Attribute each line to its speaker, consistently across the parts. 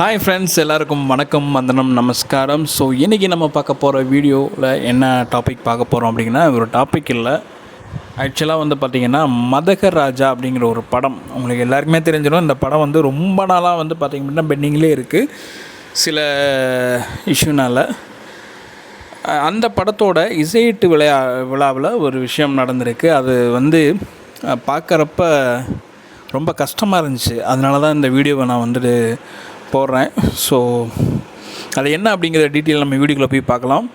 Speaker 1: Hi friends எல்லாருக்கும் வணக்கம் வந்தனம் நமஸ்காரம். ஸோ இன்றைக்கி நம்ம பார்க்க போகிற வீடியோவில் என்ன டாபிக் பார்க்க போகிறோம் அப்படின்னா ஒரு டாபிக் இல்லை. ஆக்சுவலாக வந்து பார்த்திங்கன்னா மதகர் ராஜா அப்படிங்கிற ஒரு படம். உங்களுக்கு எல்லாருக்குமே தெரிஞ்சிடும் இந்த படம் வந்து ரொம்ப நாளாக வந்து பார்த்திங்க அப்படின்னா பெண்டிங்லேயே இருக்குது சில இஷ்யூனால். அந்த படத்தோட இசையீட்டு விளையா விழாவில் ஒரு விஷயம் நடந்திருக்கு. அது வந்து பார்க்குறப்ப ரொம்ப கஷ்டமாக இருந்துச்சு. அதனால தான் இந்த வீடியோவை நான் வந்துட்டு போடுறேன். ஸோ அது என்ன அப்படிங்கிற டீட்டெயில் நம்ம வீடியோக்குள்ளே போய் பார்க்கலாம்.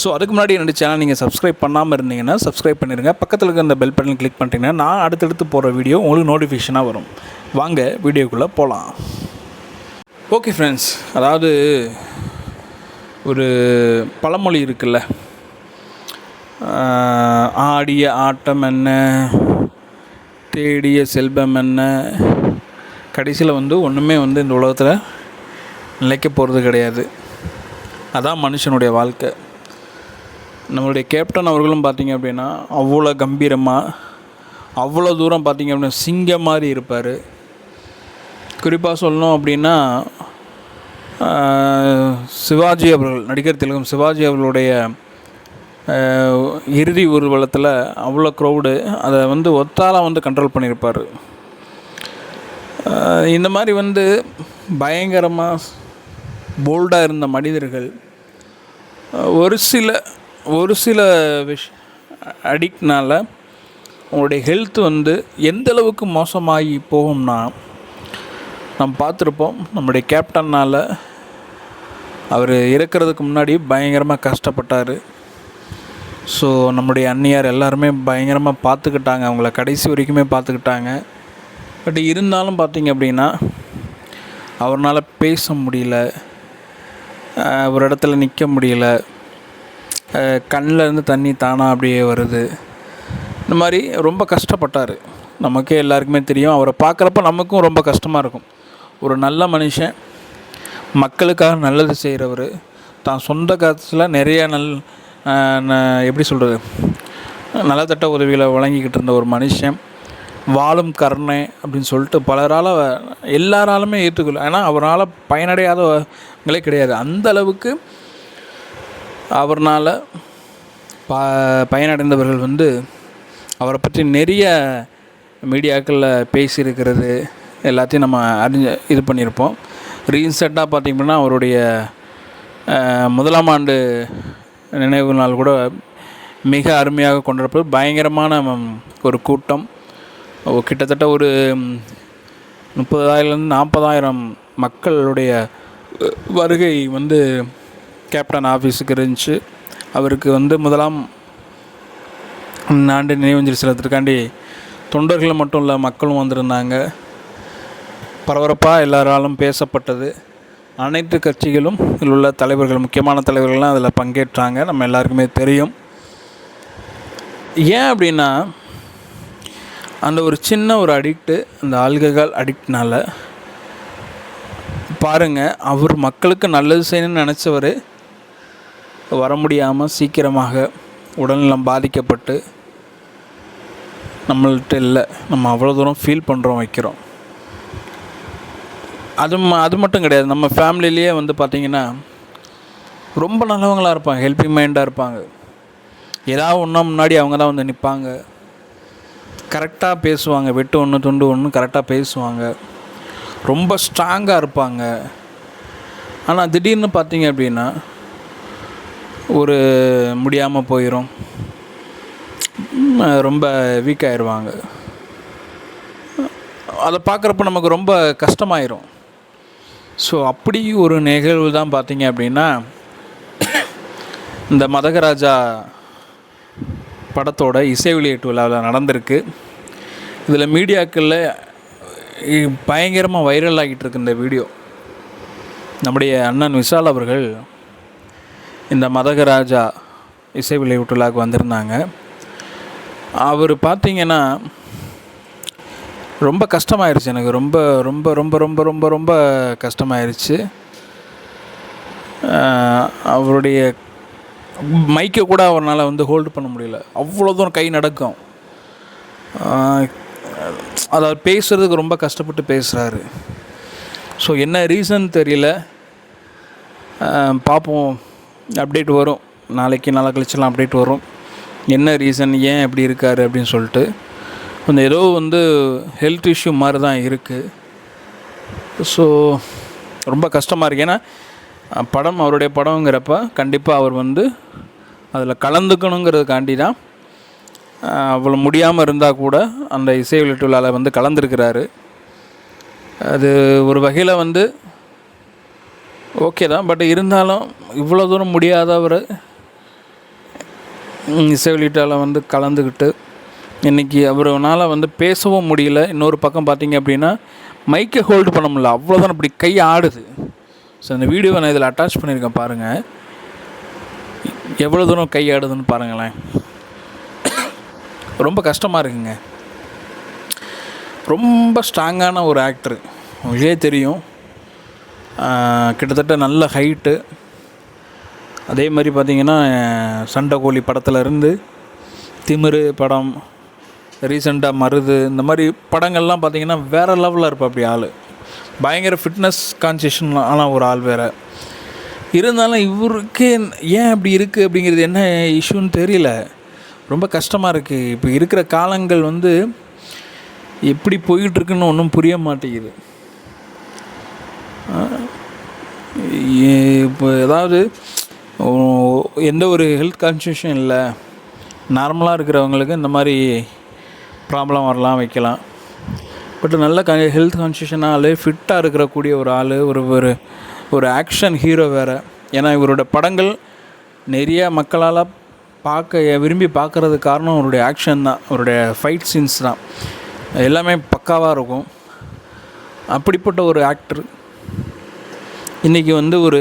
Speaker 1: ஸோ அதுக்கு முன்னாடி என்னோட சேனல் நீங்கள் சப்ஸ்கிரைப் பண்ணாமல் இருந்தீங்கன்னா சப்ஸ்கிரைப் பண்ணிடுங்க பக்கத்தில் இருக்க அந்த பெல் பட்டன் கிளிக் பண்ணிட்டீங்கன்னா நான் அடுத்தடுத்து போகிற வீடியோ உங்களுக்கு நோட்டிஃபிகேஷனாக வரும். வாங்க வீடியோக்குள்ளே போகலாம் ஓகே ஃப்ரெண்ட்ஸ் அதாவது ஒரு பழமொழி இருக்குல்ல. ஆடிய ஆட்டம் என்ன? தேடிய செல்வம் என்ன? கடைசியில் வந்து ஒன்றுமே வந்து இந்த உலகத்தில் நிலைக்க போகிறது கிடையாது. அதான் மனுஷனுடைய வாழ்க்கை. நம்மளுடைய கேப்டன் அவர்களும் பார்த்தீங்க அப்படின்னா அவ்வளோ கம்பீரமாக அவ்வளோ தூரம் பார்த்தீங்க அப்படின்னா சிங்கம் மாதிரி இருப்பார். குறிப்பாக சொல்லணும் அப்படின்னா சிவாஜி அவர்கள் நடிகர் திலகம் சிவாஜி அவர்களுடைய இறுதி ஊர்வலத்தில் அவ்வளோ க்ரௌடு அதை வந்து ஒத்தாலாக வந்து கண்ட்ரோல் பண்ணியிருப்பார். இந்த மாதிரி வந்து பயங்கரமாக போல்டாக இருந்த மனிதர்கள் ஒரு சில ஒரு சில விஷ் அடிக்ட்னால் உங்களுடைய ஹெல்த் வந்து எந்த அளவுக்கு மோசமாகி போகும்னா நம்ம பார்த்துருப்போம் நம்முடைய கேப்டன்னால் அவர் இறக்கிறதுக்கு முன்னாடி பயங்கரமாக கஷ்டப்பட்டார். ஸோ நம்முடைய அன்னியார் எல்லாருமே பயங்கரமாக பார்த்துக்கிட்டாங்க அவங்கள கடைசி வரைக்குமே பார்த்துக்கிட்டாங்க. பட் இருந்தாலும் பார்த்திங்க அப்படின்னா அவரால் பேச முடியல. ஒரு இடத்துல நிற்க முடியல. கண்ணிலேருந்து தண்ணி தானாக அப்படியே வருது. இந்த மாதிரி ரொம்ப கஷ்டப்பட்டார். நமக்கே எல்லாருக்குமே தெரியும். அவரை பார்க்குறப்ப நமக்கும் ரொம்ப கஷ்டமாக இருக்கும். ஒரு நல்ல மனுஷன் மக்களுக்காக நல்லது செய்கிறவர் தான் சொந்த காசில் நிறைய நல் எப்படி சொல்கிறது நலத்தட்ட உதவிகளை வழங்கிக்கிட்டு இருந்த ஒரு மனுஷன். வாழும் கருணை அப்படின்னு சொல்லிட்டு பலரால் எல்லாராலுமே ஏற்றுக்கொள்ள ஏன்னா அவரால் பயனடையாத பயனடையாதவங்களே கிடையாது. அந்த அளவுக்கு அவர்னால் ப பயனடைந்தவர்கள் வந்து அவரை பற்றி நிறைய மீடியாக்களில் பேசியிருக்கிறது. எல்லாத்தையும் நம்ம அறிஞ்ச இது பண்ணியிருப்போம். ரீசெண்டாக பார்த்திங்கன்னா அவருடைய முதலாம் ஆண்டு நினைவு நாள் கூட மிக அருமையாக கொண்டிருப்பது பயங்கரமான ஒரு கூட்டம். கிட்டத்தட்ட ஒரு முப்பதாயிரம்லேருந்து நாற்பதாயிரம் மக்களுடைய வருகை வந்து கேப்டன் ஆஃபீஸுக்கு இருந்துச்சு. அவருக்கு வந்து முதலாம் ஆண்டு நினைவஞ்சலி செலுத்துறதுக்காண்டி தொண்டர்கள் மட்டும் இல்லை மக்களும் வந்திருந்தாங்க. பரபரப்பாக எல்லாராலும் பேசப்பட்டது. அனைத்து கட்சிகளும் இதில் உள்ள தலைவர்கள் முக்கியமான தலைவர்கள்லாம் அதில் பங்கேற்றாங்க. நம்ம எல்லாருக்குமே தெரியும். ஏன் அப்படின்னா அந்த ஒரு சின்ன ஒரு அடிக்ட்டு அந்த ஆல்கஹால் அடிக்ட்னால பாருங்கள் அவர் மக்களுக்கு நல்லது செய்யணும்னு நினச்சவர் வர முடியாமல் சீக்கிரமாக உடல்நலம் பாதிக்கப்பட்டு நம்மள்ட்ட இல்லை. நம்ம அவ்வளோ தூரம் ஃபீல் பண்ணுறோம் வைக்கிறோம். அது ம- அது மட்டும் கிடையாது. நம்ம ஃபேமிலியிலேயே வந்து பார்த்திங்கன்னா ரொம்ப நல்லவங்களாக இருப்பாங்க ஹெல்பிங் மைண்டாக இருப்பாங்க. ஏதாவது ஒன்றா முன்னாடி அவங்க தான் வந்து நிற்பாங்க கரெக்டாக பேசுவாங்க வெட்டு ஒன்று துண்டு ஒன்று கரெக்டாக பேசுவாங்க. ரொம்ப ஸ்ட்ராங்காக இருப்பாங்க. ஆனால் திடீர்னு பார்த்தீங்க அப்படின்னா ஒரு முடியாமல் போயிடும் ரொம்ப வீக் ஆயிடுவாங்க அதை பார்க்குறப்ப நமக்கு ரொம்ப கஷ்டமாயிரும். ஸோ அப்படி ஒரு நிகழ்வு தான் பார்த்தீங்க அப்படின்னா இந்த மதகராஜா படத்தோட இசை வெளியீட்டு விழாவில் நடந்திருக்கு. இதில் மீடியாக்களில் பயங்கரமாக வைரல் ஆகிட்டு இருக்கு இந்த வீடியோ நம்முடைய அண்ணன் விஷால் அவர்கள் இந்த மதகராஜா இசை வெளியீட்டு வந்திருந்தாங்க. அவர் பார்த்தீங்கன்னா ரொம்ப கஷ்டமாயிருச்சு எனக்கு. ரொம்ப ரொம்ப ரொம்ப ரொம்ப ரொம்ப ரொம்ப கஷ்டமாயிருச்சு. அவருடைய மைக்கை கூட அவரால் வந்து ஹோல்டு பண்ண முடியல. அவ்வளோ தூரம் கை நடக்கும். அதாவது பேசுகிறதுக்கு ரொம்ப கஷ்டப்பட்டு பேசுகிறாரு ஸோ என்ன ரீசன் தெரியல. பார்ப்போம் அப்டேட் வரும். நாளைக்கு நாளை கழிச்செல்லாம் அப்டேட் வரும். என்ன ரீசன் ஏன் இப்படி இருக்கார் அப்படின்னு சொல்லிட்டு. கொஞ்சம் ஏதோ வந்து ஹெல்த் இஷ்யூ மாதிரி தான் இருக்குது ஸோ ரொம்ப கஷ்டமாக இருக்குது ஏன்னா படம் அவருடைய படங்கிறப்ப கண்டிப்பாக அவர் வந்து அதில் கலந்துக்கணுங்கிறதுக்காண்டி தான் அவ்வளோ முடியாமல் இருந்தால் கூட அந்த இசை வெளியீட்டு விழாவில் வந்து கலந்துருக்கிறாரு. அது ஒரு வகையில் வந்து ஓகே தான். பட் இருந்தாலும் இவ்வளோ தூரம் முடியாதவர் இசை வெளியீட்டால் வந்து கலந்துக்கிட்டு இன்றைக்கி அவரால் வந்து பேசவும் முடியல. இன்னொரு பக்கம் பார்த்தீங்க அப்படின்னா மைக்கை ஹோல்டு பண்ண முடியல. அவ்வளோதான் இப்படி கை ஆடுது. ஸோ இந்த வீடியோவை நான் இதில் அட்டாச் பண்ணியிருக்கேன் பாருங்கள் எவ்வளோ தூரம் கை ஆடுதுன்னு பாருங்களேன். ரொம்ப கஷ்டமாக இருக்குங்க. ரொம்ப ஸ்ட்ராங்கான ஒரு ஆக்டர். உங்களுக்கே தெரியும். கிட்டத்தட்ட நல்ல ஹைட்டு. அதே மாதிரி பார்த்தீங்கன்னா சண்டைக்கோழி படத்துலேருந்து திமிரு படம் ரீசெண்டாக மருது இந்த மாதிரி படங்கள்லாம் பார்த்தீங்கன்னா வேறு லெவலில் இருப்பா அப்படி ஆள். பயங்கர ஃபிட்னஸ் கான்சியஷன் ஆனால் ஒரு ஆள் வேறு. இருந்தாலும் இவருக்கு ஏன் அப்படி இருக்குது அப்படிங்கிறது என்ன இஷ்யூன்னு தெரியல. ரொம்ப கஷ்டமாக இருக்குது இப்போ இருக்கிற காலங்கள் வந்து எப்படி போயிட்டுருக்குன்னு ஒன்றும் புரிய மாட்டேங்குது. இப்போ ஏதாவது எந்த ஒரு ஹெல்த் கான்சியஸும் இல்லை. நார்மலாக இருக்கிறவங்களுக்கு இந்த மாதிரி ப்ராப்ளம் வரலாம் வைக்கலாம். பட் நல்ல க ஹெல்த் கான்சியஸான ஆள் ஃபிட்டாக இருக்கக்கூடிய ஒரு ஆள் ஒரு ஒரு ஒரு ஆக்ஷன் ஹீரோ வேறு. ஏன்னா இவரோட படங்கள் நிறைய மக்களால் பார்க்க விரும்பி பார்க்குறதுக்கு காரணம் அவருடைய ஆக்ஷன் தான். அவருடைய ஃபைட் சீன்ஸ் தான். எல்லாமே பக்காவாக இருக்கும். அப்படிப்பட்ட ஒரு ஆக்டர் இன்றைக்கி வந்து ஒரு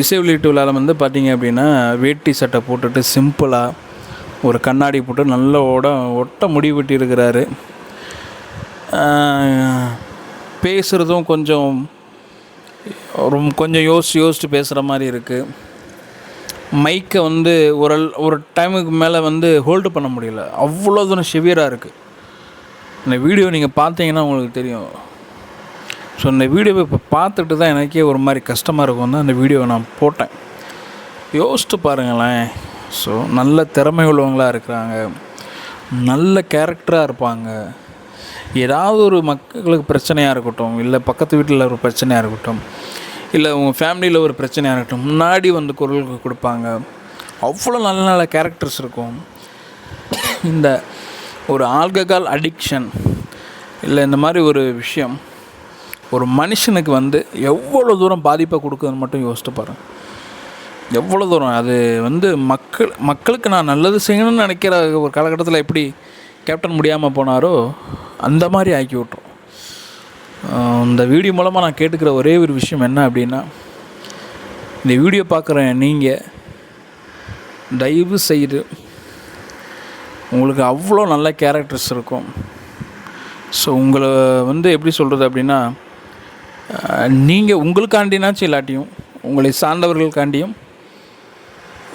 Speaker 1: இசை வெளியீட்டு விழாவில் வந்து பார்த்தீங்க அப்படின்னா வேட்டி சட்டை போட்டுட்டு சிம்பிளாக ஒரு கண்ணாடி போட்டு நல்ல ஒட ஒட்ட முடி வெட்டியிருக்கிறாரு பேசுகிறதும் கொஞ்சம் ரொம்ப கொஞ்சம் யோசித்து யோசித்து பேசுகிற மாதிரி இருக்குது மைக்கை வந்து ஒரு ஒரு டைமுக்கு மேலே வந்து ஹோல்டு பண்ண முடியல. அவ்வளோ தூரம் செவியராக இருக்குது இந்த வீடியோ நீங்கள் பார்த்தீங்கன்னா உங்களுக்கு தெரியும். ஸோ இந்த வீடியோவை இப்போ பார்த்துட்டு தான் எனக்கே ஒரு மாதிரி கஷ்டமாக இருக்கும் தான் அந்த வீடியோவை நான் போட்டேன். யோசித்து பாருங்களேன். ஸோ நல்ல திறமை உள்ளவங்களாக இருக்கிறாங்க. நல்ல கேரக்டராக இருப்பாங்க. ஏதாவது ஒரு மக்களுக்கு பிரச்சனையாக இருக்கட்டும் இல்லை பக்கத்து வீட்டில் ஒரு பிரச்சனையாக இருக்கட்டும் இல்லை உங்கள் ஃபேமிலியில் ஒரு பிரச்சனையாக இருக்கட்டும் முன்னாடி வந்து குரல் கொடுப்பாங்க. அவ்வளோ நல்ல நல்ல கேரக்டர்ஸ் இருக்கும். இந்த ஒரு ஆல்கஹால் அடிக்ஷன் இல்லை இந்த மாதிரி ஒரு விஷயம் ஒரு மனுஷனுக்கு வந்து எவ்வளோ தூரம் பாதிப்பை கொடுக்குதுன்னு மட்டும் யோசிச்சு பாருங்க. எவ்வளோ தூரம்? அது வந்து மக்கள் மக்களுக்கு நான் நல்லது செய்யணும்னு நினைக்கிற ஒரு காலகட்டத்தில் எப்படி கேப்டன் முடியாமல் போனாரோ அந்த மாதிரி ஆக்கி விட்ரும் இந்த வீடியோ மூலமாக நான் கேட்டுக்கிற ஒரே ஒரு விஷயம் என்ன அப்படின்னா இந்த வீடியோ பார்க்குற நீங்கள் தயவு செய்து உங்களுக்கு அவ்வளோ நல்ல கேரக்டர்ஸ் இருக்கும். ஸோ உங்களை வந்து எப்படி சொல்கிறது அப்படின்னா நீங்கள் உங்களுக்காண்டினாச்சும் இல்லாட்டியும் உங்களை சார்ந்தவர்களுக்காண்டியும்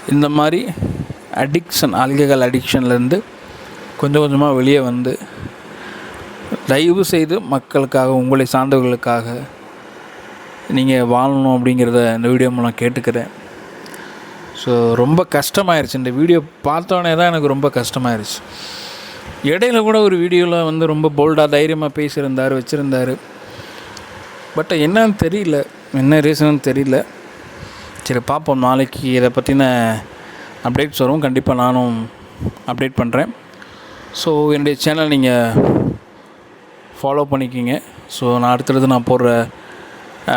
Speaker 1: இந்த மாதிரி அடிக்ஷன் ஆல்கஹால் அடிக்ஷன்லேருந்து கொஞ்சம் கொஞ்சமாக வெளியே வந்து தயவு செய்து மக்களுக்காக உங்களை சார்ந்தவர்களுக்காக நீங்கள் வாழணும் அப்படிங்கிறத இந்த வீடியோ மூலம் கேட்டுக்கிறேன். ஸோ ரொம்ப கஷ்டமாயிருச்சு. இந்த வீடியோ பார்த்தோன்னே தான் எனக்கு ரொம்ப கஷ்டமாயிருச்சு. இடையில கூட ஒரு வீடியோவில் வந்து ரொம்ப போல்டாக தைரியமாக பேசியிருந்தார் வச்சுருந்தார். பட் என்னன்னு தெரியல. என்ன ரீசன் தெரியல. சரி பார்ப்போம். நாளைக்கு இதை பற்றின அப்டேட்ஸ் வரும். கண்டிப்பாக நானும் அப்டேட் பண்ணுறேன் ஸோ என்னுடைய சேனல் நீங்கள் ஃபாலோ பண்ணிக்கிங்க. ஸோ நான் அடுத்தடுத்து நான் போடுற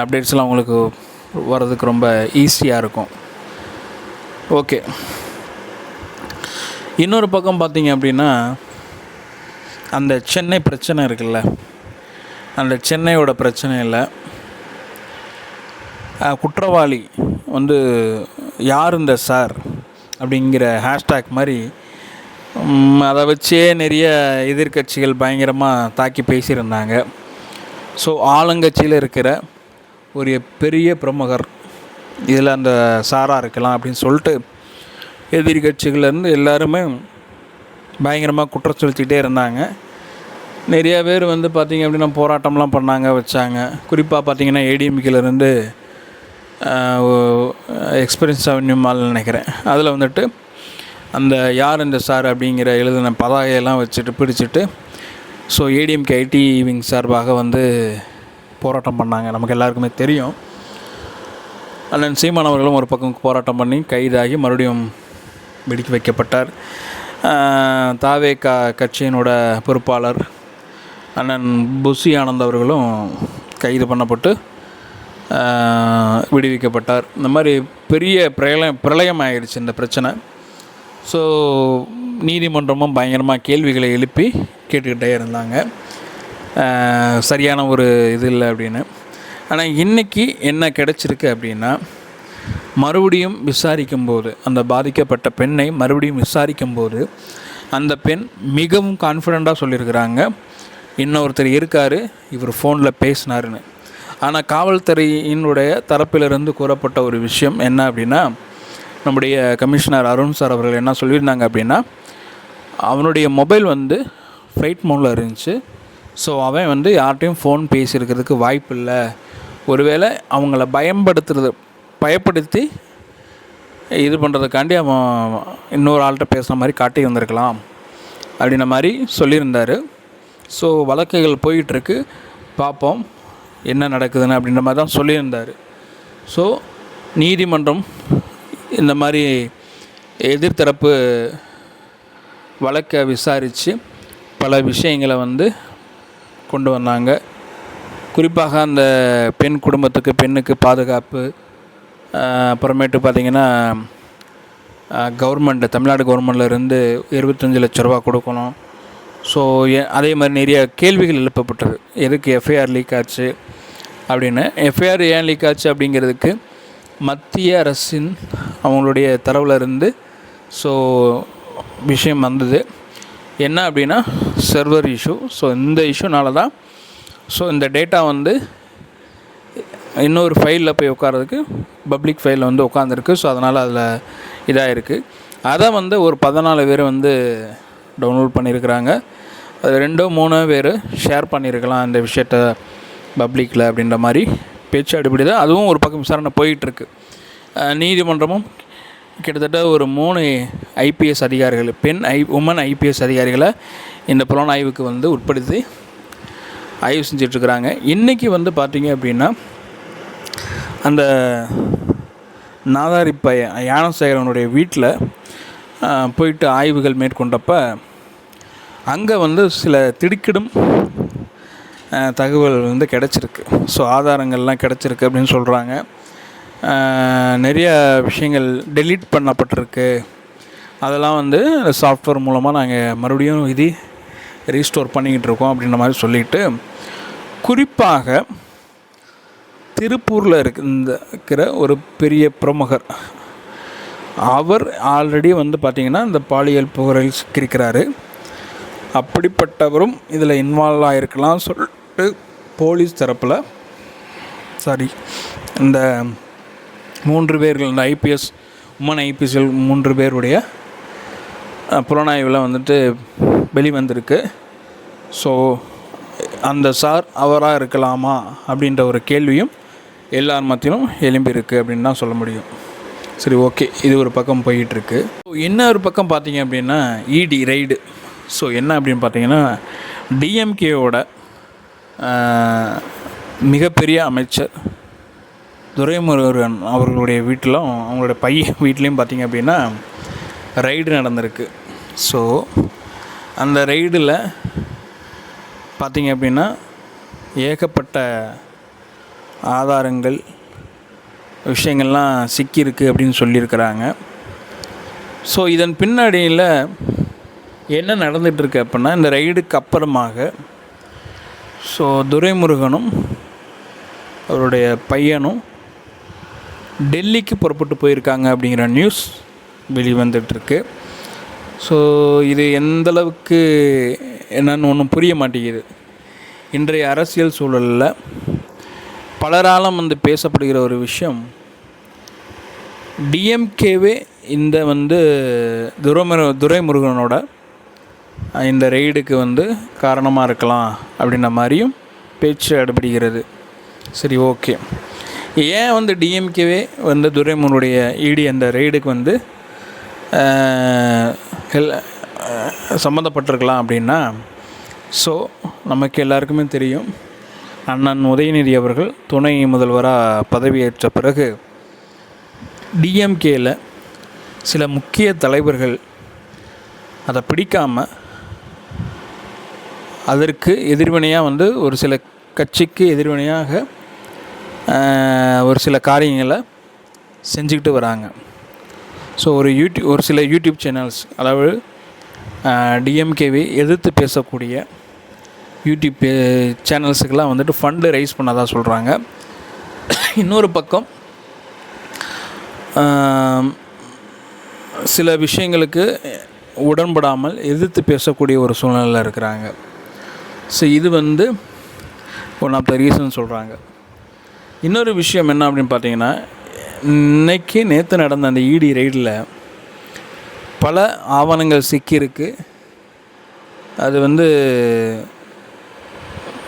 Speaker 1: அப்டேட்ஸ்லாம் உங்களுக்கு வர்றதுக்கு ரொம்ப ஈஸியாக இருக்கும். ஓகே இன்னொரு பக்கம் பார்த்தீங்க அப்படின்னா அந்த சென்னை பிரச்சனை இருக்குல்ல. அந்த சென்னையோட பிரச்சனை இல்லை. குற்றவாளி வந்து யார் இந்த சார் அப்படிங்கிற ஹேஷ்டேக் மாதிரி அதை வச்சே நிறைய எதிர்க்கட்சிகள் பயங்கரமாக தாக்கி பேசியிருந்தாங்க. ஸோ ஆளுங்கட்சியில் இருக்கிற ஒரு பெரிய பிரமுகர் இதில் அந்த சாராக இருக்கலாம் அப்படின்னு சொல்லிட்டு எதிர்கட்சிகள்லேருந்து எல்லாருமே பயங்கரமாக குற்றம் செலுத்திக்கிட்டே இருந்தாங்க. நிறைய பேர் வந்து பார்த்திங்க அப்படின்னா போராட்டம்லாம் பண்ணாங்க வச்சாங்க. குறிப்பாக பார்த்தீங்கன்னா ஏடிஎம்கேலேருந்து எக்ஸ்பீரியன்ஸ் அவென்யூ மால் நினைக்கிறேன். அதில் வந்துட்டு அந்த யார் இந்த சார் அப்படிங்கிற எழுதின பதாகையெல்லாம் வச்சுட்டு பிடிச்சிட்டு ஸோ ஏடிஎம்கே ஐடி விங் சார்பாக வந்து போராட்டம் பண்ணாங்க. நமக்கு எல்லாருக்குமே தெரியும். அண்ணன் சீமான் அவர்களும் ஒரு பக்கம் போராட்டம் பண்ணி கைதாகி மறுபடியும் வெடிக்க வைக்கப்பட்டார். தாவே க கட்சியினோட பொறுப்பாளர் அண்ணன் புஷி ஆனந்த் அவர்களும் கைது பண்ணப்பட்டு விடுவிக்கப்பட்டார். இந்த மாதிரி பெரிய பிரளயம் பிரளயம் ஆயிடுச்சு இந்த பிரச்சனை. ஸோ நீதிமன்றமும் பயங்கரமாக கேள்விகளை எழுப்பி கேட்டுக்கிட்டே இருந்தாங்க. சரியான ஒரு இது இல்லை அப்படின்னு. ஆனால் இன்றைக்கி என்ன கிடச்சிருக்கு அப்படின்னா மறுபடியும் விசாரிக்கும் போது அந்த பாதிக்கப்பட்ட பெண்ணை மறுபடியும் விசாரிக்கும்போது அந்த பெண் மிகவும் கான்ஃபிடண்ட்டாக சொல்லியிருக்கிறாங்க. இன்னொருத்தர் இருக்கார் இவர் ஃபோனில் பேசினாருன்னு. ஆனால் காவல்துறையினுடைய தரப்பிலிருந்து கூறப்பட்ட ஒரு விஷயம் என்ன அப்படின்னா நம்முடைய கமிஷனர் அருண் சார் அவர்கள் என்ன சொல்லியிருந்தாங்க அப்படின்னா அவனுடைய மொபைல் வந்து ஃப்ளைட் மோடில் இருந்துச்சு. ஸோ அவன் வந்து யார்கிட்டையும் ஃபோன் பேசியிருக்கிறதுக்கு வாய்ப்பு இல்லை ஒருவேளை அவங்கள பயன்படுத்துறது பயப்படுத்தி இது பண்ணுறதுக்காண்டி அவன் இன்னொரு ஆள்கிட்ட பேசுகிற மாதிரி காட்டி வந்திருக்கலாம் அப்படின்ன மாதிரி சொல்லியிருந்தார். ஸோ வழக்குகள் போயிட்டுருக்கு. பார்ப்போம் என்ன நடக்குதுன்னு அப்படின்ற மாதிரி தான் சொல்லியிருந்தார். ஸோ நீதிமன்றம் இந்த மாதிரி எதிர்த்தரப்பு வழக்கை விசாரித்து பல விஷயங்களை வந்து கொண்டு வந்தாங்க. குறிப்பாக அந்த பெண் குடும்பத்துக்கு பெண்ணுக்கு பாதுகாப்பு அப்புறமேட்டு பார்த்திங்கன்னா கவர்மெண்ட் தமிழ்நாடு கவர்மெண்ட்லேருந்து இருபத்தஞ்சி லட்ச ரூபா கொடுக்கணும். ஸோ அதே மாதிரி நிறைய கேள்விகள் எழுப்பப்பட்டது. எதுக்கு எஃப்ஐஆர் லீக் ஆச்சு? அப்படின்னு. எஃப்ஐஆர் ஏன் லீக் ஆச்சு அப்படிங்கிறதுக்கு மத்திய அரசின் அவங்களுடைய தரவில் இருந்து ஸோ விஷயம் வந்தது. என்ன அப்படின்னா சர்வர் இஷ்யூ ஸோ இந்த இஷ்யூனால தான் ஸோ இந்த டேட்டா வந்து இன்னொரு ஃபைலில் போய் உட்காரதுக்கு பப்ளிக் ஃபைலில் வந்து உட்காந்துருக்கு ஸோ அதனால் அதில் இதாக இருக்குது அதை வந்து ஒரு பதினாலு பேர் வந்து டவுன்லோட் பண்ணியிருக்கிறாங்க அது ரெண்டோ மூணோ பேர் ஷேர் பண்ணியிருக்கலாம் இந்த விஷயத்த பப்ளிக்கில் அப்படின்ற மாதிரி. பேச்சு அடிப்படையில் அதுவும் ஒரு பக்கம் விசாரணை போயிட்டுருக்கு. நீதிமன்றமும் கிட்டத்தட்ட ஒரு மூணு ஐபிஎஸ் அதிகாரிகள் பெண் ஐ உமன் ஐபிஎஸ் அதிகாரிகளை இந்த புலனாய்வுக்கு வந்து உட்படுத்தி ஆய்வு செஞ்சிட்ருக்குறாங்க. இன்றைக்கி வந்து பார்த்திங்க அப்படின்னா அந்த நாதாரி பையன் யானசேகரனுடைய வீட்டில் போயிட்டு ஆய்வுகள் மேற்கொண்டப்ப அங்கே வந்து சில திடுக்கிடும் தகவல் வந்து கிடச்சிருக்கு. ஸோ ஆதாரங்கள்லாம் கிடச்சிருக்கு அப்படின்னு சொல்கிறாங்க நிறைய விஷயங்கள் டெலீட் பண்ணப்பட்டிருக்கு. அதெல்லாம் வந்து சாஃப்ட்வேர் மூலமாக நாங்கள் மறுபடியும் இது ரீஸ்டோர் பண்ணிக்கிட்டு இருக்கோம் அப்படின்ற மாதிரி சொல்லிட்டு குறிப்பாக திருப்பூரில் இருக்க இந்த இருக்கிற ஒரு பெரிய பிரமுகர் அவர் ஆல்ரெடி வந்து பார்த்திங்கன்னா இந்த பாலியல் புகழில் சிக்கியிருக்கிறாரு. அப்படிப்பட்டவரும் இதில் இன்வால்வ் ஆகிருக்கலாம் சொல் சொல்லிட்டு போலீஸ் தரப்பில்? சாரி இந்த மூன்று பேர்கள் இந்த ஐபிஎஸ் உமன் ஐபிஎஸ்எல் மூன்று பேருடைய புலனாய்வில் வந்துட்டு வெளிவந்திருக்கு. ஸோ அந்த சார் அவராக இருக்கலாமா அப்படின்ற ஒரு கேள்வியும் எல்லார் மத்தியிலும் எழும்பியிருக்கு அப்படின்னு தான் சொல்ல முடியும். சரி ஓகே இது ஒரு பக்கம் போயிட்டுருக்கு. ஒரு பக்கம் பார்த்தீங்க அப்படின்னா இடி ரைடு ஸோ என்ன அப்படின்னு பார்த்தீங்கன்னா டிஎம்கேவோட மிகப்பெரிய அமைச்சர் துரைமுருகன் அவர்களுடைய வீட்டிலும் அவங்களோட பையன் வீட்லேயும் பார்த்தீங்க அப்படின்னா ரைடு நடந்திருக்கு. ஸோ அந்த ரைடில் பார்த்திங்க அப்படின்னா ஏகப்பட்ட ஆதாரங்கள் விஷயங்கள்லாம் சிக்கியிருக்கு அப்படின்னு சொல்லியிருக்கிறாங்க. ஸோ இதன் பின்னணியில் என்ன நடந்துகிட்ருக்கு அப்படின்னா இந்த ரைடுக்கு அப்புறமாக ஸோ துரைமுருகனும் அவருடைய பையனும் டெல்லிக்கு புறப்பட்டு போயிருக்காங்க அப்படிங்கிற நியூஸ் வெளிவந்துட்டுருக்கு ஸோ இது எந்த அளவுக்கு என்னன்னு ஒன்றும் புரிய மாட்டேங்குது. இன்றைய அரசியல் சூழலில் பலராலும் வந்து பேசப்படுகிற ஒரு விஷயம் டிஎம்கேவே இந்த வந்து துரைமுரு துரைமுருகனோட இந்த ரெய்டுக்கு வந்து காரணமாக இருக்கலாம் அப்படின்ற மாதிரியும் பேச்சு அடுபடுகிறது. சரி ஓகே. ஏன் வந்து டிஎம்கேவே வந்து துரைமுனுடைய இடி அந்த ரெய்டுக்கு வந்து ஹெல் சம்மந்தப்பட்டிருக்கலாம் அப்படின்னா ஸோ நமக்கு எல்லாருக்குமே தெரியும். அண்ணன் உதயநிதி அவர்கள் துணை முதல்வராக பதவியேற்ற பிறகு டிஎம்கேயில் சில முக்கிய தலைவர்கள் அதை பிடிக்காமல் அதற்கு எதிர்வினையாக வந்து ஒரு சில கட்சிக்கு எதிர்வினையாக ஒரு சில காரியங்களை செஞ்சுக்கிட்டு வராங்க. ஸோ ஒரு யூடியூப் ஒரு சில யூடியூப் சேனல்ஸ் அதாவது டிஎம்கேவை எதிர்த்து பேசக்கூடிய யூடியூப் சேனல்ஸுக்கெல்லாம் வந்துட்டு ஃபண்டு ரைஸ் பண்ணாதான் சொல்கிறாங்க இன்னொரு பக்கம் சில விஷயங்களுக்கு உடன்படாமல் எதிர்த்து பேசக்கூடிய ஒரு சூழ்நிலையில் இருக்கிறாங்க. ஸோ இது வந்து ஒன் ஆஃப் த ரீசன் சொல்கிறாங்க இன்னொரு விஷயம் என்ன அப்படின்னு பார்த்தீங்கன்னா இன்றைக்கி நேற்று நடந்த அந்த இடி ரெய்டில் பல ஆவணங்கள் சிக்கியிருக்கு. அது வந்து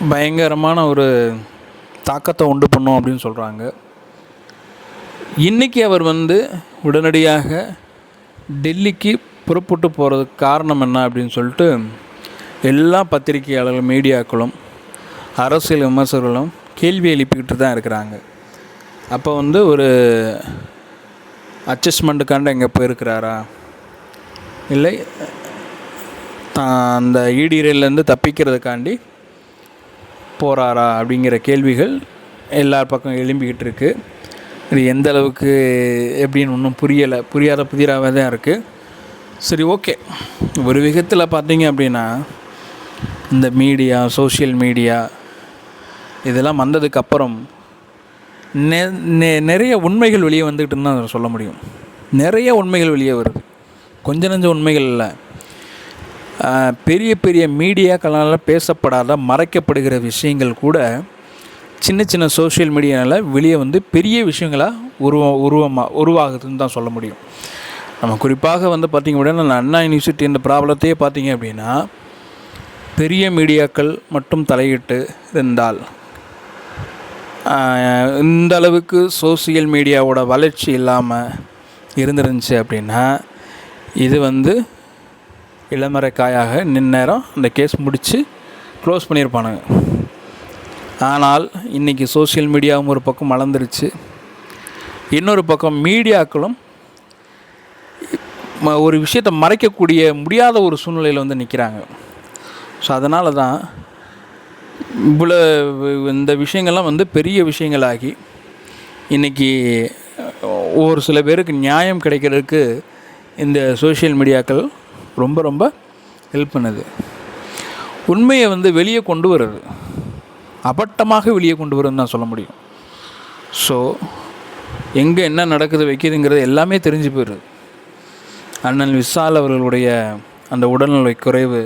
Speaker 1: பயங்கரமான ஒரு தாக்கத்தை உண்டு பண்ணும் அப்படின்னு சொல்கிறாங்க இன்றைக்கி அவர் வந்து உடனடியாக டெல்லிக்கு புறப்பட்டு போகிறதுக்கு காரணம் என்ன அப்படின்னு சொல்லிட்டு எல்லா பத்திரிகையாளர்களும் மீடியாக்களும் அரசியல் விமர்சகர்களும் கேள்வி எழுப்பிக்கிட்டு தான் இருக்கிறாங்க. அப்போ வந்து ஒரு அட்ஜஸ்ட்மெண்ட்டுக்காண்ட எங்கே போயிருக்கிறாரா? இல்லை அந்த ஈடிரையிலேருந்து தப்பிக்கிறதுக்காண்டி போகிறாரா அப்படிங்கிற கேள்விகள் எல்லார் பக்கம் எழும்பிக்கிட்டு இருக்குது இது எந்த அளவுக்கு எப்படின்னு ஒன்றும் புரியலை. புரியாத புதிராகவே தான் இருக்குது சரி ஓகே. ஒரு விதத்தில் பார்த்தீங்க அப்படின்னா இந்த மீடியா சோஷியல் மீடியா இதெல்லாம் வந்ததுக்கப்புறம் நெ நெ நிறைய உண்மைகள் வெளியே வந்துக்கிட்டு தான் சொல்ல முடியும். நிறைய உண்மைகள் வெளியே வருது. கொஞ்ச நஞ்ச உண்மைகள் இல்லை. பெரிய பெரிய மீடியாக்களால் பேசப்படாத மறைக்கப்படுகிற விஷயங்கள் கூட சின்ன சின்ன சோஷியல் மீடியாவில் வெளியே வந்து பெரிய விஷயங்களாக உருவ உருவமாக உருவாகுதுன்னு தான் சொல்ல முடியும். நம்ம குறிப்பாக வந்து பார்த்திங்க அப்படின்னா அண்ணா யூனிவர்சிட்டி இந்த ப்ராப்ளத்தையே பார்த்திங்க அப்படின்னா பெரிய மீடியாக்கள் மட்டும் தலையிட்டு இருந்தால் இந்த அளவுக்கு சோசியல் மீடியாவோட வளர்ச்சி இல்லாமல் இருந்துருந்துச்சு அப்படின்னா இது வந்து இளமறைக்காயாக நின்னேரம் அந்த கேஸ் முடித்து க்ளோஸ் பண்ணியிருப்பானுங்க. ஆனால் இன்றைக்கி சோசியல் மீடியாவும் ஒரு பக்கம் வளர்ந்துருச்சு. இன்னொரு பக்கம் மீடியாக்களும் ஒரு விஷயத்தை மறைக்கக்கூடிய முடியாத ஒரு சூழ்நிலையில் வந்து நிற்கிறாங்க ஸோ அதனால தான் இவ்வளோ இந்த விஷயங்கள்லாம் வந்து பெரிய விஷயங்களாகி இன்றைக்கி ஒரு சில பேருக்கு நியாயம் கிடைக்கிறதுக்கு இந்த சோஷியல் மீடியாக்கள் ரொம்ப ரொம்ப ஹெல்ப் பண்ணுது. உண்மையை வந்து வெளியே கொண்டு வருது அபட்டமாக வெளியே கொண்டு வருதுன்னு தான் சொல்ல முடியும். ஸோ எங்கே என்ன நடக்குது வைக்கிதுங்கிறது எல்லாமே தெரிஞ்சு போயிடுது. அண்ணன் விசால் அவர்களுடைய அந்த உடல்நிலை குறைவு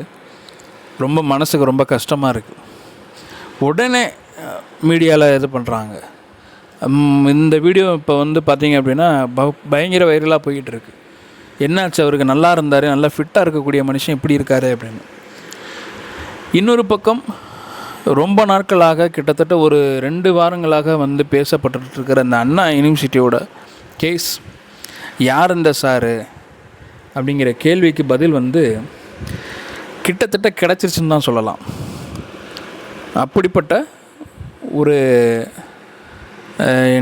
Speaker 1: ரொம்ப மனசுக்கு ரொம்ப கஷ்டமாக இருக்குது உடனே மீடியாவில் இது பண்ணுறாங்க இந்த வீடியோ இப்போ வந்து பார்த்தீங்க அப்படின்னா ப பயங்கர வைரலாக போய்கிட்டு இருக்கு. என்னாச்சு? அவருக்கு நல்லா இருந்தார் நல்லா ஃபிட்டாக இருக்கக்கூடிய மனுஷன் இப்படி இருக்காரு அப்படின்னு. இன்னொரு பக்கம் ரொம்ப நாட்களாக கிட்டத்தட்ட ஒரு ரெண்டு வாரங்களாக வந்து பேசப்பட்டு இருக்கிற அந்த அண்ணா யூனிவர்சிட்டியோட கேஸ் யார் இந்த சாரு? அப்படிங்கிற கேள்விக்கு பதில் வந்து கிட்டத்தட்ட கிடச்சிருச்சுன்னு தான் சொல்லலாம். அப்படிப்பட்ட ஒரு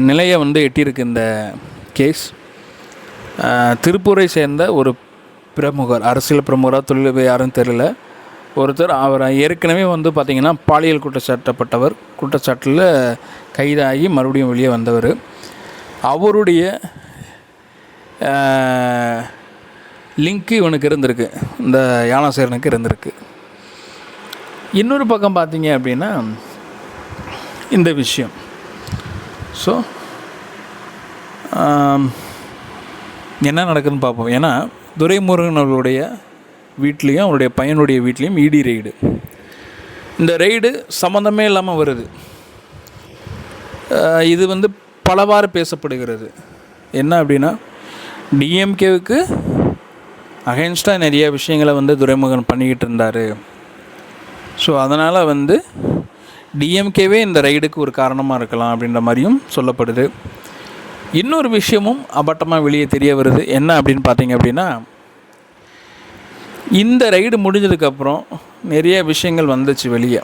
Speaker 1: நிலையை வந்து எட்டியிருக்கு இந்த கேஸ் திருப்பூரை சேர்ந்த ஒரு பிரமுகர் அரசியல் பிரமுகராக தொழில் யாருன்னு தெரியல. ஒருத்தர் அவர் ஏற்கனவே வந்து பார்த்திங்கன்னா பாலியல் குற்றச்சாட்டப்பட்டவர். குற்றச்சாட்டில் கைதாகி மறுபடியும் வெளியே வந்தவர். அவருடைய லிங்க்கு இவனுக்கு இருந்திருக்கு. இந்த யானாசேரனுக்கு இருந்திருக்கு. இன்னொரு பக்கம் பார்த்தீங்க அப்படின்னா இந்த விஷயம். ஸோ என்ன நடக்குதுன்னு பார்ப்போம். ஏன்னா துரைமுருகன் அவர்களுடைய வீட்லேயும் அவருடைய பையனுடைய வீட்லேயும் இடி ரெய்டு இந்த ரெய்டு சம்மந்தமே இல்லாமல் வருது. இது வந்து பலவாறு பேசப்படுகிறது. என்ன அப்படின்னா டிஎம்கேவுக்கு அகைன்ஸ்டாக நிறைய விஷயங்களை வந்து துரைமுகன் பண்ணிக்கிட்டு இருந்தார். ஸோ அதனால் வந்து டிஎம்கேவே இந்த ரைடுக்கு ஒரு காரணமாக இருக்கலாம் அப்படின்ற மாதிரியும் சொல்லப்படுது. இன்னொரு விஷயமும் அபட்டமாக வெளியே தெரிய வருது. என்ன அப்படின்னு பார்த்தீங்க அப்படின்னா இந்த ரைடு முடிஞ்சதுக்கப்புறம் நிறைய விஷயங்கள் வந்துச்சு வெளியே.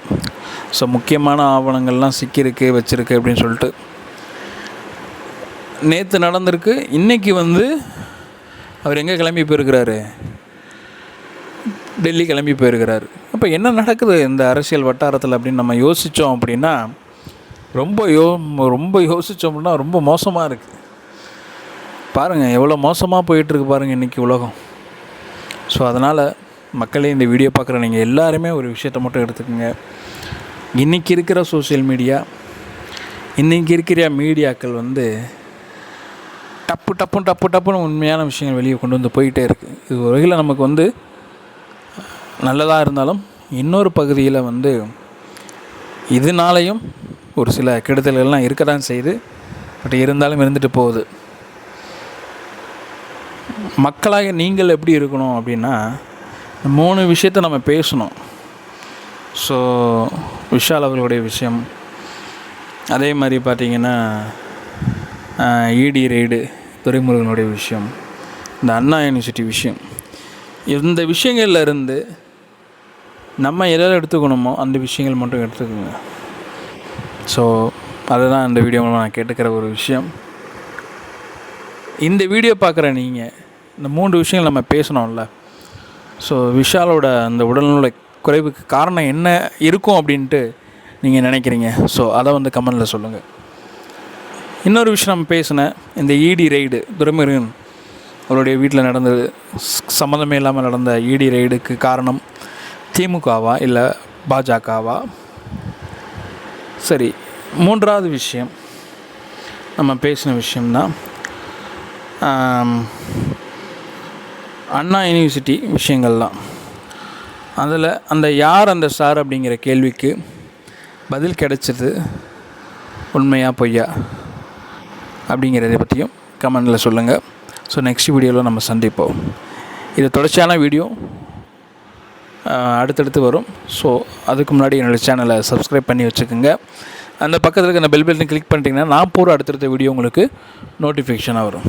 Speaker 1: ஸோ முக்கியமான ஆவணங்கள்லாம் சிக்கியிருக்கு வச்சுருக்கு அப்படின்னு சொல்லிட்டு. நேற்று நடந்திருக்கு. இன்றைக்கி வந்து அவர் எங்கே கிளம்பி போயிருக்கிறாரு? டெல்லி கிளம்பி போயிருக்கிறாரு. அப்போ என்ன நடக்குது இந்த அரசியல் வட்டாரத்தில் அப்படின்னு நம்ம யோசித்தோம் அப்படின்னா ரொம்ப யோ ரொம்ப யோசித்தோம் அப்படின்னா ரொம்ப மோசமாக இருக்குது பாருங்கள் எவ்வளோ மோசமாக போயிட்டுருக்கு பாருங்கள் இன்றைக்கி உலகம். ஸோ அதனால் மக்களே இந்த வீடியோ பார்க்குற நீங்கள் எல்லாருமே ஒரு விஷயத்தை மட்டும் எடுத்துக்கோங்க. இன்றைக்கி இருக்கிற சோஷியல் மீடியா இன்றைக்கி இருக்கிற மீடியாக்கள் வந்து டப்பு டப்பு டப்பு டப்புன்னு உண்மையான விஷயங்கள் வெளியே கொண்டு வந்து போயிட்டே இருக்குது இது ஒரு வகையில் நமக்கு வந்து நல்லதாக இருந்தாலும் இன்னொரு பகுதியில் வந்து இதனாலையும் ஒரு சில கெடுதல்கள்லாம் இருக்க தான் செய்யுது. பட் இருந்தாலும் இருந்துட்டு போகுது. மக்களாக நீங்கள் எப்படி இருக்கணும் அப்படின்னா மூணு விஷயத்தை நம்ம பேசணும். ஸோ விஷால் அவர்களுடைய விஷயம். அதே மாதிரி பார்த்திங்கன்னா இடி ரெய்டு துரைமுருகனுடைய விஷயம் இந்த அண்ணா யூனிவர்சிட்டி விஷயம். இந்த விஷயங்கள்ல இருந்து நம்ம எதாவது எடுத்துக்கணுமோ அந்த விஷயங்கள் மட்டும் எடுத்துக்கோங்க. ஸோ அதுதான் இந்த வீடியோ மூலமாக நான் கேட்டுக்கிற ஒரு விஷயம். இந்த வீடியோ பார்க்குற நீங்கள் இந்த மூன்று விஷயங்கள் நம்ம பேசணும்ல. ஸோ விஷாலோட அந்த உடல்நல குறைவுக்கு காரணம் என்ன இருக்கும் அப்படின்ட்டு நீங்கள் நினைக்கிறீங்க. ஸோ அதை வந்து கமெண்டில் சொல்லுங்கள் இன்னொரு விஷயம் நம்ம பேசினேன் இந்த இடி ரைடு துரைமுருகன் அவருடைய வீட்டில் நடந்தது. சம்மந்தமே இல்லாமல் நடந்த இடி ரைடுக்கு காரணம் திமுகவா இல்லை பாஜகவா? சரி மூன்றாவது விஷயம் நம்ம பேசின விஷயம்தான் அண்ணா யூனிவர்சிட்டி விஷயங்கள்லாம். அதில் அந்த யார் அந்த சார் அப்படிங்கிற கேள்விக்கு பதில் கிடைச்சது உண்மையாக பொய்யா? அப்படிங்கிறத பற்றியும் கமெண்டில் சொல்லுங்கள். ஸோ நெக்ஸ்ட் வீடியோவில் நம்ம சந்திப்போம். இது தொடர்ச்சியான வீடியோ. அடுத்தடுத்து வரும். ஸோ அதுக்கு முன்னாடி என்னோடய சேனலை சப்ஸ்கிரைப் பண்ணி வச்சுக்கோங்க. அந்த பக்கத்தில் இருக்க அந்த பெல் பட்டன் கிளிக் பண்ணிட்டீங்கன்னா நான் போகிற அடுத்தடுத்த வீடியோ உங்களுக்கு நோட்டிஃபிகேஷனாக வரும்.